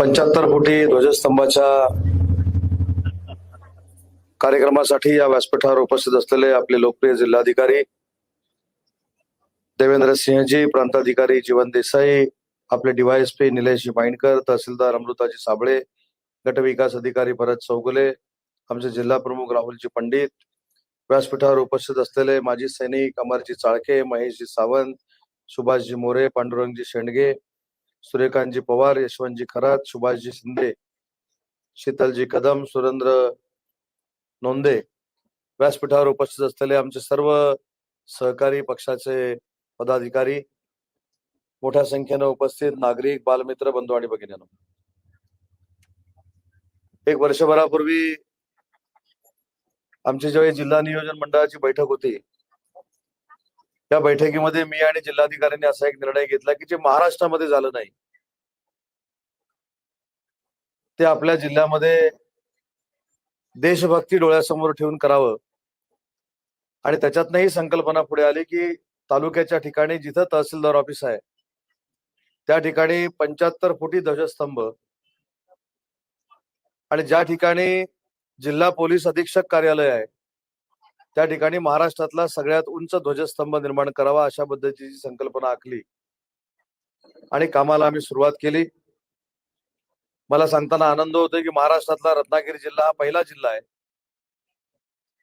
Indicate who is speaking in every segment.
Speaker 1: पंच्याहत्तर फुटी ध्वजस्तंभाच्या कार्यक्रमासाठी या व्यासपीठावर उपस्थित असलेले आपले लोकप्रिय जिल्हाधिकारी देवेंद्र सिंहजी प्रांताधिकारी जीवन देसाई आपले डीवायएसपी निलेशजी माइंडकर तहसीलदार अमृताजी साबळे गटविकास अधिकारी भरत चौगुले आमचे जिल्हा प्रमुख राहुलजी पंडित व्यासपीठावर उपस्थित असलेले माजी सैनिक अमरजी चाळके महेशजी सावंत सुभाषजी मोरे पांडुरंगजी शेंडगे सूर्यकांतजी पवार यशवंतजी खरात सुभाषजी शिंदे शीतलजी कदम सुरेंद्र नोंदे व्यासपीठावर उपस्थित असलेले आमचे सर्व सहकारी पक्षाचे पदाधिकारी मोठ्या संख्येनं उपस्थित नागरिक बालमित्र बंधू आणि भगिनींनो. एक वर्षभरापूर्वी आमची ज्यावेळी जिल्हा नियोजन मंडळाची बैठक होती त्या बैठकीमध्ये मी आणि जिल्हाधिकाऱ्यांनी असा एक निर्णय घेतला की जे महाराष्ट्रामध्ये झालं नाही ते आपल्या जिल्ह्यामध्ये देशभक्ती डोळ्यासमोर ठेवून करावं. आणि त्याच्यातनं ही संकल्पना पुढे आली की तालुक्याच्या ठिकाणी जिथं तहसीलदार ऑफिस आहे त्या ठिकाणी पंच्याहत्तर फुटी ध्वजस्तंभ आणि ज्या ठिकाणी जिल्हा पोलीस अधीक्षक कार्यालय आहे त्या ठिकाणी महाराष्ट्रातला सगळ्यात उंच ध्वजस्तंभ निर्माण करावा अशा पद्धतीची संकल्पना आखली. आणि कामाला आम्ही सुरुवात केली. मला सांगताना आनंद होतो की महाराष्ट्रातला रत्नागिरी जिल्हा हा पहिला जिल्हा आहे.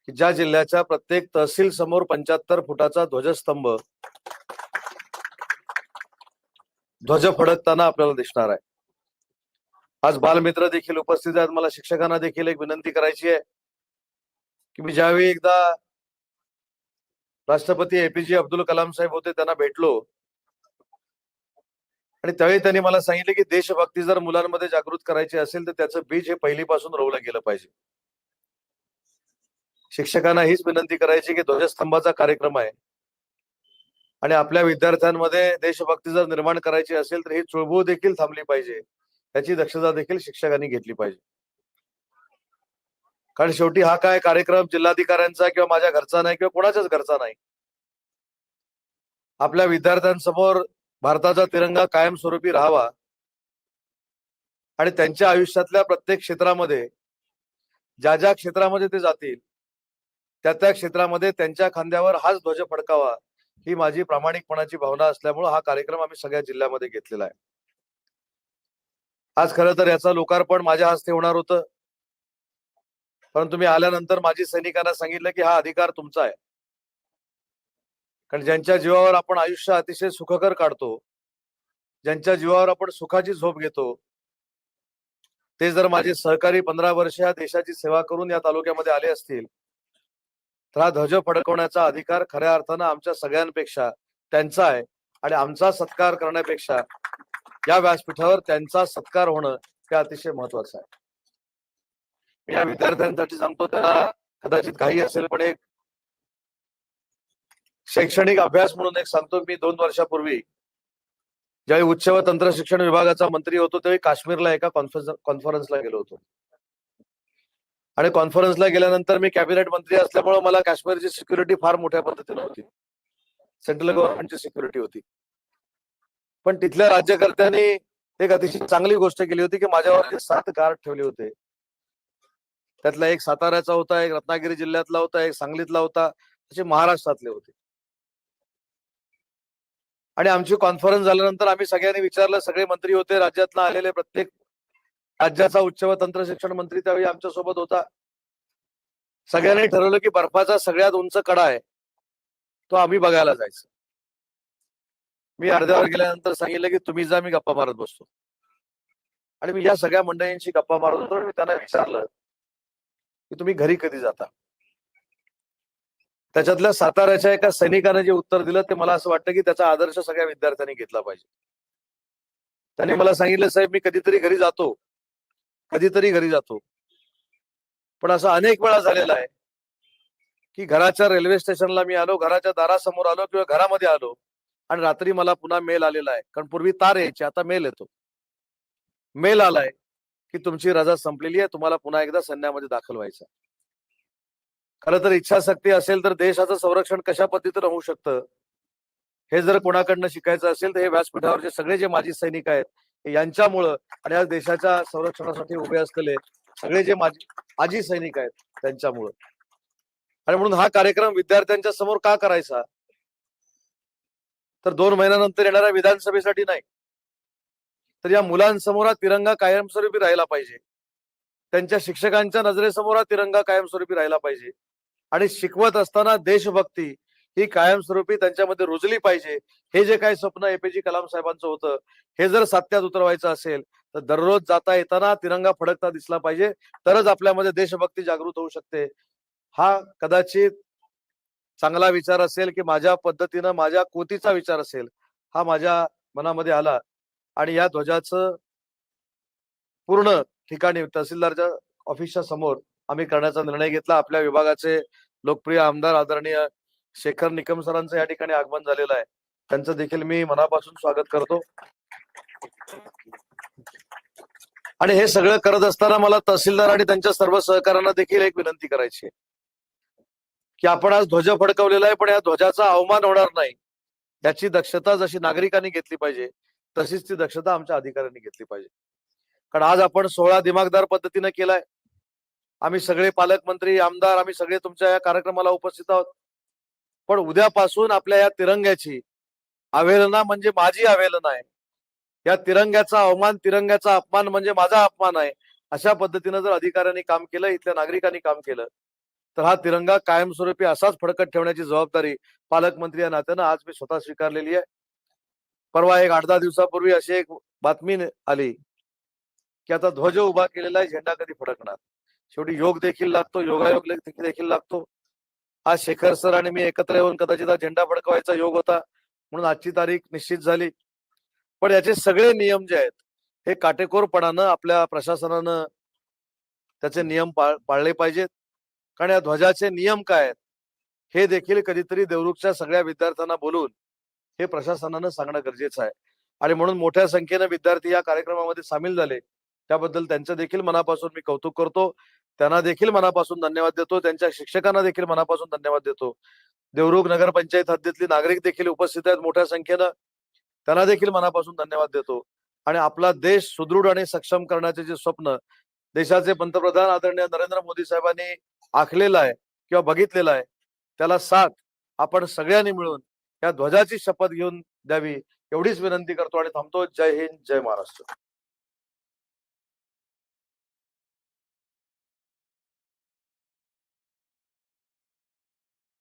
Speaker 1: की ज्या जिल्ह्याच्या प्रत्येक तहसील समोर पंच्याहत्तर फुटाचा ध्वजस्तंभ ध्वज फडकताना आपल्याला दिसणार आहे. आज बालमित्र देखील उपस्थित आहेत. मला शिक्षकांना देखील एक विनंती करायची आहे. की मी ज्यावेळी एकदा राष्ट्रपती एपीजे अब्दुल कलाम साहेब होते त्यांना भेटलो. आणि त्यावेळी त्यांनी मला सांगितले की देशभक्ती जर मुलांमध्ये जागृत करायची असेल तर त्याचं बीज हे पहिलीपासून रोवलं गेलं पाहिजे. शिक्षकांना हीच विनंती करायची की ध्वजस्तंभाचा कार्यक्रम आहे. आणि आपल्या विद्यार्थ्यांमध्ये देशभक्ती जर निर्माण करायची असेल तर ही चुळबुळ देखील थांबली पाहिजे. याची दक्षता देखील शिक्षकांनी घेतली पाहिजे. कारण शेवटी हा काय कार्यक्रम जिल्हाधिकाऱ्यांचा किंवा माझ्या घरचा नाही किंवा कोणाच्याच घरचा नाही. आपल्या विद्यार्थ्यांसमोर भारताचा तिरंगा कायमस्वरूपी राहावा. आणि त्यांच्या आयुष्यातल्या प्रत्येक क्षेत्रामध्ये ज्या ज्या क्षेत्रामध्ये ते जातील त्या त्या क्षेत्रामध्ये त्यांच्या खांद्यावर हाच ध्वज फडकावा ही माझी प्रामाणिकपणाची भावना असल्यामुळे हा कार्यक्रम आम्ही सगळ्या जिल्ह्यामध्ये घेतलेला आहे. आज खरं तर याचं लोकार्पण माझ्या हस्ते होणार होतं. परंतु मी आल्यानंतर माझी सैनिकांना सांगितलं की हा अधिकार तुमचा आहे. कारण ज्यांच्या जीवावर आपण आयुष्य अतिशय सुखकर काढतो ज्यांच्या जीवावर आपण सुखाची झोप घेतो ते जर माझे सहकारी पंधरा वर्ष या देशाची सेवा करून या तालुक्यामध्ये आले असतील तर हा ध्वज फडकवण्याचा अधिकार खऱ्या अर्थानं आमच्या सगळ्यांपेक्षा त्यांचा आहे आणि आमचा सत्कार करण्यापेक्षा या व्यासपीठावर त्यांचा सत्कार होणं हे अतिशय महत्वाचं आहे. या विद्यार्थ्यांसाठी सांगतो त्याला कदाचित काही असेल पण एक शैक्षणिक अभ्यास म्हणून एक सांगतो मी दोन वर्षापूर्वी. ज्यावेळी उच्च व तंत्र शिक्षण विभागाचा मंत्री होतो त्यावेळी काश्मीरला एका कॉन्फरन्स कॉन्फरन्सला गेलो होतो. आणि कॉन्फरन्सला गेल्यानंतर मी कॅबिनेट मंत्री असल्यामुळे मला काश्मीरची सिक्युरिटी फार मोठ्या पद्धतीने होती. सेंट्रल गव्हर्नमेंटची सिक्युरिटी होती. पण तिथल्या राज्यकर्त्यांनी एक अतिशय चांगली गोष्ट केली होती की माझ्यावर सात गार्ड ठेवले होते. त्यातला एक साताऱ्याचा होता एक रत्नागिरी जिल्ह्यातला होता एक सांगलीतला होता असे महाराष्ट्रातले होते. आणि आमची कॉन्फरन्स झाल्यानंतर आम्ही सगळ्यांनी विचारलं सगळे मंत्री होते राज्यातनं आलेले प्रत्येक राज्याचा उच्च व तंत्र शिक्षण मंत्री त्यावेळी आमच्यासोबत होता. सगळ्यांनी ठरवलं की बर्फाचा सगळ्यात उंच कडा आहे तो आम्ही बघायला जायचं. मी अर्ध्यावर गेल्यानंतर सांगितलं की तुम्ही जा मी गप्पा मारत बसतो. आणि मी या सगळ्या मंडळींशी गप्पा मारत होतो मी त्यांना विचारलं की तुम्ही घरी कधी जाता? त्याच्यातल्या साताऱ्याच्या एका सैनिकाने जे उत्तर दिलं ते मला असं वाटतं की त्याचा आदर्श सगळ्या विद्यार्थ्यांनी घेतला पाहिजे. त्यांनी मला सांगितलं साहेब मी कधीतरी घरी जातो. कधीतरी घरी जातो. पण असं अनेक वेळा झालेला आहे की घराच्या रेल्वे स्टेशनला मी आलो घराच्या दारासमोर आलो किंवा घरामध्ये आलो आणि रात्री मला पुन्हा मेल आलेला आहे. कारण पूर्वी तार यायची आता मेल येतो. मेल आलाय. की तुमची रजा संपलेली आहे तुम्हाला पुन्हा एकदा सैन्यामध्ये दाखल व्हायचं खरं तर इच्छाशक्ती असेल तर देशाचं संरक्षण कशा पद्धतीनं होऊ शकतं? हे जर कोणाकडनं शिकायचं असेल तर हे व्यासपीठावरचे सगळे जे माजी सैनिक आहेत यांच्यामुळं आणि आज देशाच्या संरक्षणासाठी उभे असलेले सगळे जे माजी माजी सैनिक आहेत त्यांच्यामुळं. आणि म्हणून हा कार्यक्रम विद्यार्थ्यांच्या समोर का करायचा? तर दोन महिन्यानंतर येणाऱ्या विधानसभेसाठी नाही. तर या मुलांसमोर हा तिरंगा कायमस्वरूपी राहिला पाहिजे. त्यांच्या शिक्षकांच्या नजरेसमोर हा तिरंगा कायमस्वरूपी राहिला पाहिजे. आणि शिकवत असताना देशभक्ती ही कायमस्वरूपी त्यांच्यामध्ये रुजली पाहिजे. हे जे काही स्वप्न एपीजी कलाम साहेबांचं होतं हे जर सत्यात उतरवायचं असेल तर दररोज जाता येताना तिरंगा फडकता दिसला पाहिजे. तरच आपल्यामध्ये देशभक्ती जागृत होऊ शकते. हा कदाचित चांगला विचार असेल की माझ्या पद्धतीनं माझ्या कोतीचा विचार असेल हा माझ्या मनामध्ये आला आणि या ध्वजाचं पूर्ण ठिकाणी तहसीलदारच्या ऑफिसच्या समोर आम्ही करण्याचा निर्णय घेतला. आपल्या विभागाचे लोकप्रिय आमदार आदरणीय शेखर निकम सरांचं या ठिकाणी आगमन झालेलं आहे. त्यांचं देखील मी मनापासून स्वागत करतो. आणि हे सगळं करत असताना मला तहसीलदार आणि त्यांच्या सर्व सहकाऱ्यांना देखील एक विनंती करायची आहे. की आपण आज ध्वज फडकवलेला आहे पण या ध्वजाचा अवमान होणार नाही. याची दक्षता जशी नागरिकांनी घेतली पाहिजे तशीच ती दक्षता आमच्या अधिकाऱ्यांनी घेतली पाहिजे. कारण आज आपण सोहळा दिमागदार पद्धतीने केलाय. आम्ही सगळे पालकमंत्री आमदार आम्ही सगळे तुमच्या या कार्यक्रमाला उपस्थित आहोत. पण उद्यापासून आपल्या या तिरंग्याची अवेलना म्हणजे माझी अवेलना आहे. या तिरंग्याचा अवमान तिरंग्याचा अपमान म्हणजे माझा अपमान आहे. अशा पद्धतीनं जर अधिकाऱ्यांनी काम केलं इथल्या नागरिकांनी काम केलं तर हा तिरंगा कायमस्वरूपी असाच फडकत ठेवण्याची जबाबदारी पालकमंत्री या नात्यानं आज मी स्वतः स्वीकारलेली आहे. परवा एक आठ दहा दिवसापूर्वी अशी एक बातमी आली की आता ध्वज उभा केलेला आहे झेंडा कधी फडकणार? शेवटी योग देखील लागतो योगायोग देखील लागतो. आज शेखर सर आणि मी एकत्र येऊन कदाचित झेंडा फडकवायचा योग होता म्हणून आजची तारीख निश्चित झाली. पण याचे सगळे नियम जे आहेत हे काटेकोरपणानं आपल्या प्रशासनानं त्याचे नियम पाळले पाहिजेत. कारण या ध्वजाचे नियम काय आहेत हे देखील कधीतरी देवरुखच्या सगळ्या विद्यार्थ्यांना बोलून हे प्रशासनानं सांगणं गरजेचं आहे. आणि म्हणून मोठ्या संख्येनं विद्यार्थी या कार्यक्रमामध्ये सामील झाले. त्याबद्दल त्यांचं देखील मनापासून मी कौतुक करतो. त्यांना देखील मनापासून धन्यवाद देतो. त्यांच्या शिक्षकांना देखील मनापासून धन्यवाद देतो. देवरुख नगरपंचायत हद्दीतली नागरिक देखील उपस्थित आहेत मोठ्या संख्येनं. त्यांना देखील मनापासून धन्यवाद देतो. आणि आपला देश सुदृढ आणि सक्षम करण्याचे जे स्वप्न देशाचे पंतप्रधान आदरणीय नरेंद्र मोदी साहेबांनी आखलेलं आहे किंवा बघितलेलं आहे त्याला साथ आपण सगळ्यांनी मिळून या ध्वजाची शपथ घेऊन द्यावी. एवढीच विनंती करतो आणि थांबतो. जय हिंद जय महाराष्ट्र.